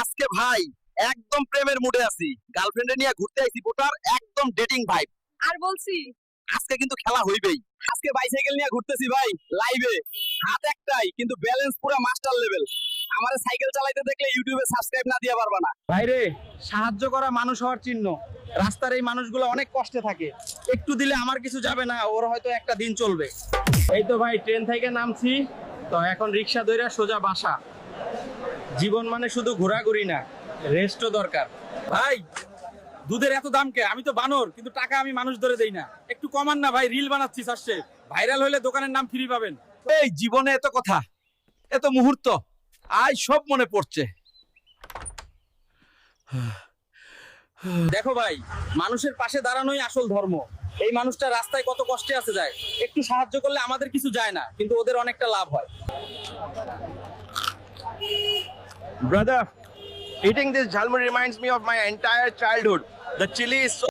আজকে ভাই একদম প্রেমের মুডে আছি। গার্লফ্রেন্ডে নিয়ে ঘুরতে আইছি বোটার একদম ডেটিং ভাইব আর বলছি। আজকে কিন্তু খেলা হইবেই। আজকে বাইসাইকেল নিয়ে ঘুরতেছি ভাই লাইভে হাত একটাই কিন্তু ব্যালেন্স পুরো মাস্টার লেভেল আমারে সাইকেল চালাইতে দেখলে ইউটিউবে সাবস্ক্রাইব না দিয়ে পারবা না। ভাইরে সাহায্য করা মানুষ হওয়ার চিহ্ন। রাস্তার এই মানুষগুলো অনেক কষ্টে থাকে। একটু দিলে আমার কিছু যাবে না ওর হয়তো একটা দিন চলবে। এই তো ভাই ট্রেন থেকে নামছি। তো এখন রিক্সা ধরে সোজা বাসা। জীবন মানে শুধু ঘোরাঘুরি না রেস্টও দরকার। ভাই দুধের এত দাম কে? আমি তো বানর কিন্তু টাকা আমি মানুষ ধরে দেই না। একটু কমান না ভাই রিল বানাচ্ছি আসছে ভাইরাল হলে দোকানের নাম ফ্রি পাবেন। এই জীবনে এত কথা এত মুহূর্ত আজ সব মনে পড়ছে। দেখো ভাই মানুষের পাশে দাঁড়ানোই আসল ধর্ম। এই মানুষটা রাস্তায় কত কষ্টে আছে যায়। একটু সাহায্য করলে আমাদের কিছু যায় না কিন্তু ওদের অনেকটা লাভ হয়। Brother, eating this jhalmuri reminds me of my entire childhood. The chili is so